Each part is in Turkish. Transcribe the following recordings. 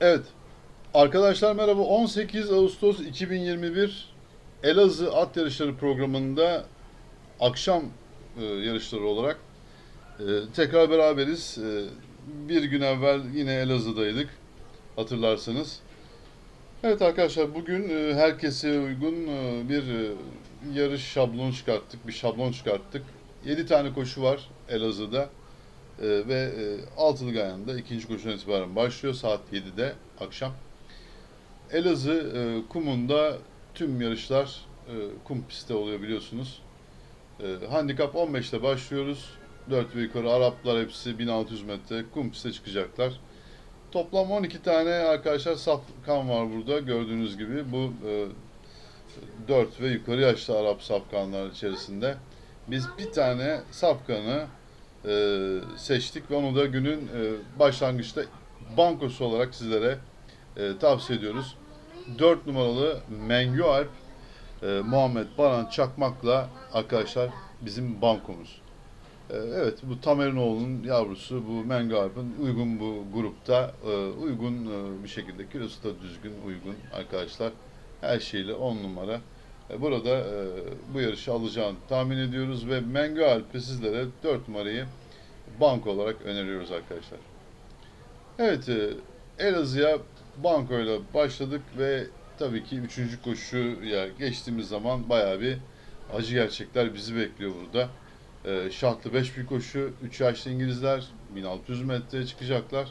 Evet. Arkadaşlar merhaba. 18 Ağustos 2021 Elazığ At Yarışları programında akşam e, yarışları olarak e, tekrar beraberiz. E, bir gün evvel yine Elazığ'daydık. Hatırlarsanız. Evet arkadaşlar bugün e, herkese uygun e, bir e, yarış şablonu çıkarttık. Bir şablon çıkarttık. 7 tane koşu var Elazığ'da. Ee, ve e, Altılı Gayan'da ikinci koşudan itibaren başlıyor saat 7'de akşam. Elazığ e, kumunda tüm yarışlar e, kum pistte oluyor biliyorsunuz. E, handikap 15'te başlıyoruz. 4 ve yukarı Araplar hepsi 1600 metre kum piste çıkacaklar. Toplam 12 tane arkadaşlar safkan var burada gördüğünüz gibi. Bu e, 4 ve yukarı yaşlı Arap safkanlar içerisinde. Biz bir tane safkanı e, seçtik ve onu da günün e, başlangıçta bankosu olarak sizlere e, tavsiye ediyoruz. 4 numaralı Mengü Alp e, Muhammed Baran Çakmak'la arkadaşlar bizim bankomuz. E, evet bu Tamerinoğlu'nun yavrusu bu Mengü Alp'in uygun bu grupta e, uygun e, bir şekilde kilosu da düzgün uygun arkadaşlar. Her şeyle 10 numara. E, Burada e, bu yarışı alacağını tahmin ediyoruz ve Mengü Alp'i sizlere 4 numarayı banko olarak öneriyoruz arkadaşlar. Evet, e, Elazığ'a bankoyla başladık ve tabii ki 3. koşuya geçtiğimiz zaman bayağı bir acı gerçekler bizi bekliyor burada. Şartlı 5 bir koşu, 3 yaşlı İngilizler 1600 metreye çıkacaklar.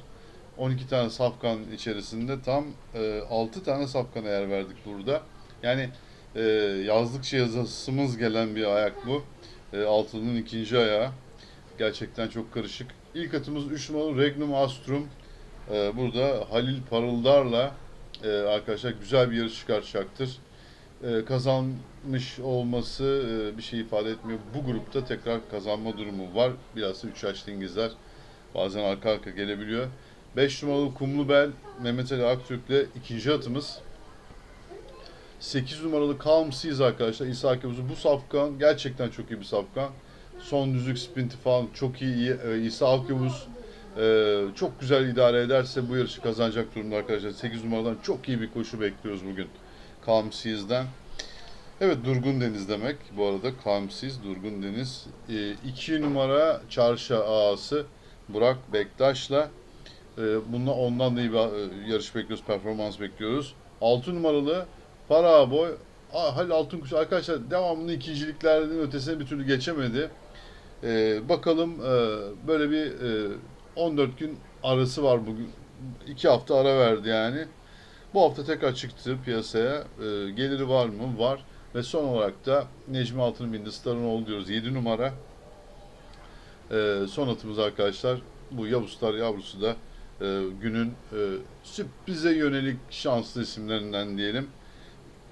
12 tane safkan içerisinde tam e, 6 tane safkana yer verdik burada. Yani e, yazdıkça yazasımız gelen bir ayak bu. E, altının ikinci ayağı. Gerçekten çok karışık. İlk atımız 3 numaralı Regnum Astrum. E, burada Halil Parıldar'la e, arkadaşlar güzel bir yarış çıkartacaktır. E, kazanmış olması e, bir şey ifade etmiyor. Bu grupta tekrar kazanma durumu var. Biraz 3 yaşlı İngilizler bazen arka arka gelebiliyor. 5 numaralı Kumlubel Mehmet Ali Aktürk'le ikinci atımız. 8 numaralı Calm Seas arkadaşlar. İsa Akabuz'u bu safkan gerçekten çok iyi bir safkan. Son düzlük sprinti falan çok iyi. Ee, İsa Akabuz e, çok güzel idare ederse bu yarışı kazanacak durumda arkadaşlar. 8 numaradan çok iyi bir koşu bekliyoruz bugün. Calm Seas'den. Evet Durgun Deniz demek bu arada Calm Seas, Durgun Deniz. 2 numara Çarşı Ağası Burak Bektaş'la e, bununla ondan da iyi bir e, yarış bekliyoruz, performans bekliyoruz. 6 numaralı Para Boy Halil Altınkuş arkadaşlar devamlı ikinciliklerden ötesine bir türlü geçemedi. Ee, bakalım e, böyle bir e, 14 gün arası var bugün. 2 hafta ara verdi yani. Bu hafta tekrar çıktı piyasaya. E, geliri var mı? Var. Ve son olarak da Necmi Altın'ın bindi Staronoğlu diyoruz. 7 numara. E, son atımız arkadaşlar. Bu Yavuzlar yavrusu da e, günün e, sürprize yönelik şanslı isimlerinden diyelim.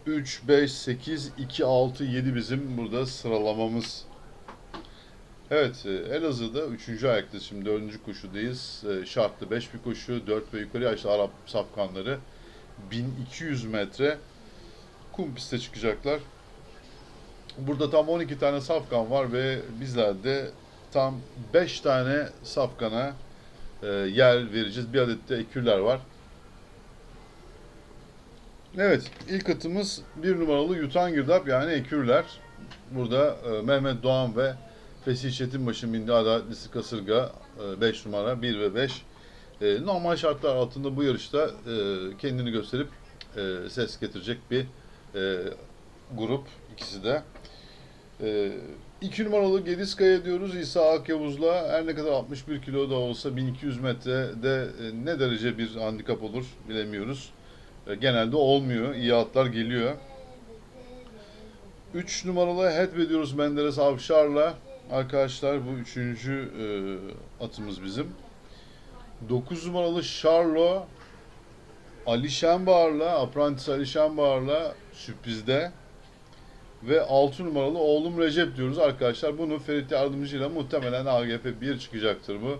3, 5, 8, 2, 6, 7 bizim burada sıralamamız. Evet, e, Elazığ'da 3. ayakta şimdi 4. koşudayız. E, Şartlı 5 bir koşu, 4 ve yukarı yaşlı Arap safkanları 1200 metre kum piste çıkacaklar. Burada tam 12 tane safkan var ve bizler de tam 5 tane safkana e, yer vereceğiz. Bir adet de ekürler var. Evet, ilk atımız bir numaralı Yutan Girdap yani Ekürler. Burada e, Mehmet Doğan ve Fesih Çetinbaş'ın bindiği adaletlisi kasırga 5 numara 1 ve 5. E, normal şartlar altında bu yarışta e, kendini gösterip e, ses getirecek bir e, grup ikisi de. E, 2 numaralı Gediskaya diyoruz İsa Akyavuz'la her ne kadar 61 kilo da olsa 1200 metrede e, ne derece bir handikap olur bilemiyoruz. E, genelde olmuyor. İyi atlar geliyor. 3 numaralı Head diyoruz Menderes Avşar'la. Arkadaşlar bu üçüncü e, atımız bizim. 9 numaralı Charlo Ali Şenbahar'la, Apprentice Ali Şenbahar'la sürprizde. Ve 6 numaralı oğlum Recep diyoruz arkadaşlar. Bunu Ferit Yardımcı'yla muhtemelen AGP 1 çıkacaktır bu.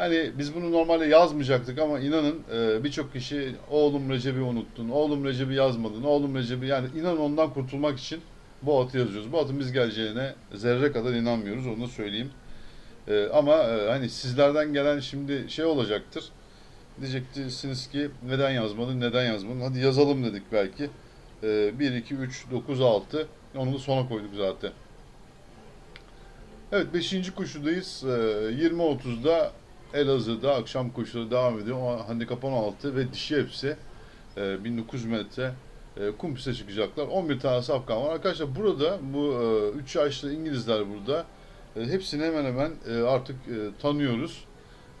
Hani biz bunu normalde yazmayacaktık ama inanın e, birçok kişi oğlum Recep'i unuttun, oğlum Recep'i yazmadın, oğlum Recep'i yani inanın ondan kurtulmak için bu atı yazıyoruz. Bu atın biz geleceğine zerre kadar inanmıyoruz onu da söyleyeyim. E, ama e, hani sizlerden gelen şimdi şey olacaktır. Diyeceksiniz ki neden yazmadın, neden yazmadın? Hadi yazalım dedik belki. Ee, 1, 2, 3, 9, 6. Onu da sona koyduk zaten. Evet 5. koşudayız. Ee, 20.30'da Elazığ'da akşam koşuları devam ediyor. O handikap 16 ve dişi hepsi e, 1900 metre e, kum piste çıkacaklar. 11 tane safkan var. Arkadaşlar burada bu 3 yaşlı İngilizler burada. E, hepsini hemen hemen e, artık e, tanıyoruz.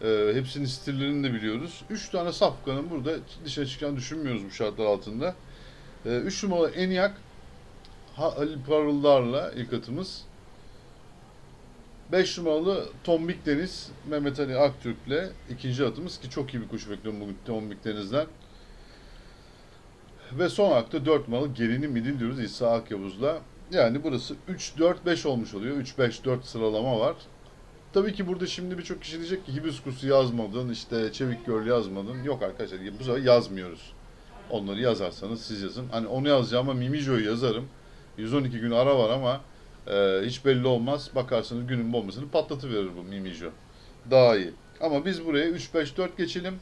E, hepsinin stillerini de biliyoruz. 3 tane safkanın burada dışarı çıkacağını düşünmüyoruz bu şartlar altında. 3 numaralı Eniak Ha- Halil Parıldar'la ilk atımız. 5 numaralı Tombik Deniz Mehmet Ali Aktürk'le ikinci atımız ki çok iyi bir kuş bekliyorum bugün Tombik Deniz'den. Ve son hakta 4 numaralı Gelini Midil diyoruz İsa Akyavuz'la. Yani burası 3-4-5 olmuş oluyor. 3-5-4 sıralama var. Tabii ki burada şimdi birçok kişi diyecek ki hibiskusu yazmadın, işte çevik göl yazmadın. Yok arkadaşlar bu sefer yazmıyoruz. Onları yazarsanız siz yazın. Hani onu yazacağıma Mimijo'yu yazarım. 112 gün ara var ama e, hiç belli olmaz. Bakarsanız günün bombasını patlatıverir bu Mimijo. Daha iyi. Ama biz buraya 3-5-4 geçelim.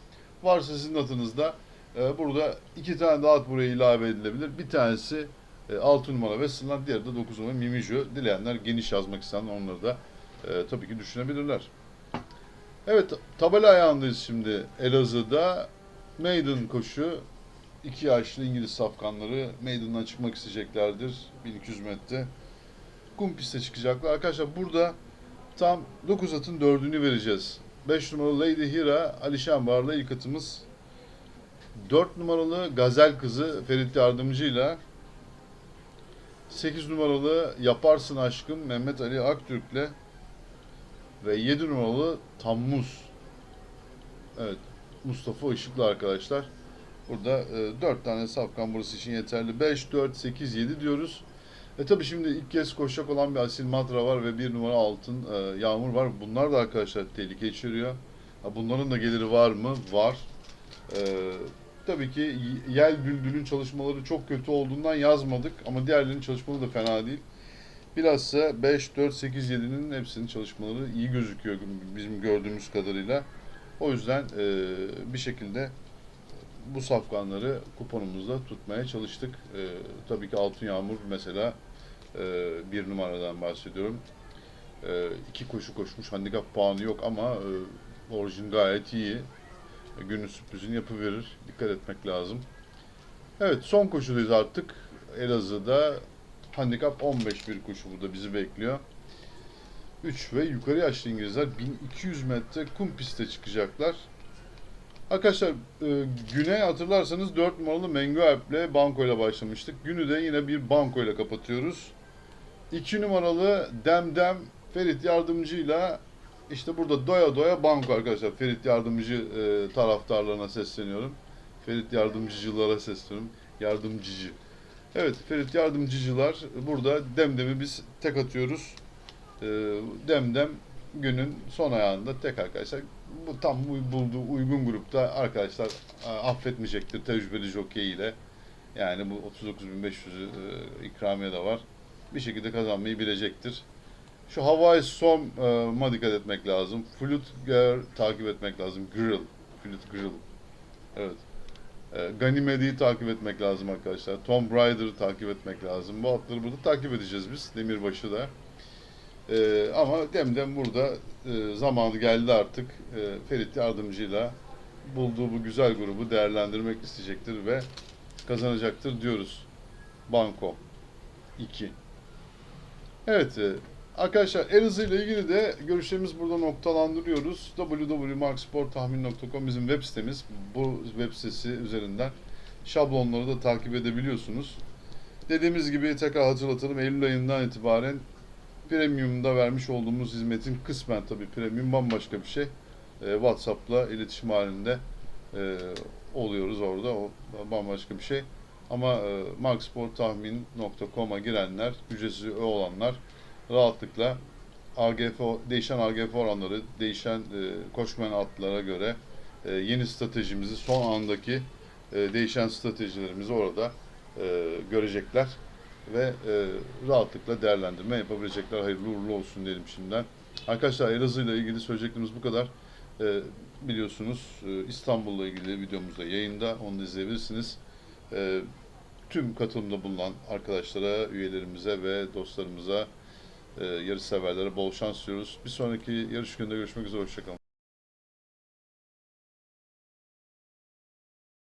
Varsa sizin atınızda e, burada iki tane daha buraya ilave edilebilir. Bir tanesi e, 6 numara Westland, diğeri de 9 numara Mimijo. Dileyenler geniş yazmak isteyenler onları da e, tabii ki düşünebilirler. Evet, tabela ayağındayız şimdi Elazığ'da. Maiden koşu. iki yaşlı İngiliz safkanları Maiden'dan çıkmak isteyeceklerdir. 1200 metre. Kum piste çıkacaklar. Arkadaşlar burada tam 9 atın 4'ünü vereceğiz. 5 numaralı Lady Hira, Alişan Bar'la ilk atımız. 4 numaralı Gazel Kızı Ferit Yardımcı'yla 8 numaralı Yaparsın Aşkım Mehmet Ali Aktürk'le ve 7 numaralı Tammuz. Evet, Mustafa Işıklı arkadaşlar. Burada e, 4 tane safkan burası için yeterli. 5, 4, 8, 7 diyoruz. E tabi şimdi ilk kez koşacak olan bir Asil Matra var ve bir numara altın e, Yağmur var. Bunlar da arkadaşlar tehlike içeriyor. Bunların da geliri var mı? Var. E, tabii ki Yel Bülbül'ün çalışmaları çok kötü olduğundan yazmadık ama diğerlerinin çalışmaları da fena değil. Bilhassa 5, 4, 8, 7'nin hepsinin çalışmaları iyi gözüküyor bizim gördüğümüz kadarıyla. O yüzden e, bir şekilde bu safkanları kuponumuzda tutmaya çalıştık. E, tabii ki Altın Yağmur mesela e, bir numaradan bahsediyorum. E, iki koşu koşmuş, handikap puanı yok ama e, orijin gayet iyi. E, günün sürprizini yapıverir. Dikkat etmek lazım. Evet son koşudayız artık. Elazığ'da handikap 15 bir koşu burada bizi bekliyor. 3 ve yukarı yaşlı İngilizler 1200 metre kum piste çıkacaklar. Arkadaşlar e, güne hatırlarsanız 4 numaralı Mengo Alp'le Banko ile başlamıştık. Günü de yine bir Banko ile kapatıyoruz. 2 numaralı Demdem Ferit Yardımcı'yla işte burada doya doya Banko arkadaşlar. Ferit Yardımcı e, taraftarlarına sesleniyorum. Ferit Yardımcıcılara sesleniyorum. Yardımcıcı. Evet Ferit Yardımcıcılar burada Demdem'i biz tek atıyoruz. E, Demdem günün son ayağında tek arkadaşlar. Bu tam bu- bulduğu uygun grupta arkadaşlar affetmeyecektir tecrübeli jockey ile. Yani bu 39.500'ü e, ikramiye de var. Bir şekilde kazanmayı bilecektir. Şu Hawaii Storm'a dikkat etmek lazım. Flute Girl takip etmek lazım. Grill. Flute Grill. Evet. E, takip etmek lazım arkadaşlar. Tom Raider'ı takip etmek lazım. Bu atları burada takip edeceğiz biz. Demirbaşı da. Ee, ama Demdem burada e, zamanı geldi artık. E, Ferit Yardımcı'yla bulduğu bu güzel grubu değerlendirmek isteyecektir ve kazanacaktır diyoruz. Banko 2. Evet e, arkadaşlar Elazığ ile ilgili de görüşlerimizi burada noktalandırıyoruz. www.marksporttahmin.com bizim web sitemiz. Bu web sitesi üzerinden şablonları da takip edebiliyorsunuz. Dediğimiz gibi tekrar hatırlatalım. Eylül ayından itibaren Premium'da vermiş olduğumuz hizmetin kısmen tabii premium bambaşka bir şey. Ee, WhatsApp'la iletişim halinde e, oluyoruz orada. O bambaşka bir şey. Ama e, marksporttahmin.com'a girenler, ücretsiz üye olanlar rahatlıkla AGF, değişen AGF oranları, değişen e, koşmayan atlara göre e, yeni stratejimizi, son andaki e, değişen stratejilerimizi orada e, görecekler ve e, rahatlıkla değerlendirme yapabilecekler. Hayırlı uğurlu olsun diyelim şimdiden. Arkadaşlar Elazığ ile ilgili söyleyeceklerimiz bu kadar. E, biliyorsunuz e, İstanbul'la ilgili videomuz da yayında. Onu da izleyebilirsiniz. E, tüm katılımda bulunan arkadaşlara, üyelerimize ve dostlarımıza, e, yarış severlere bol şans diliyoruz. Bir sonraki yarış gününde görüşmek üzere. Hoşçakalın.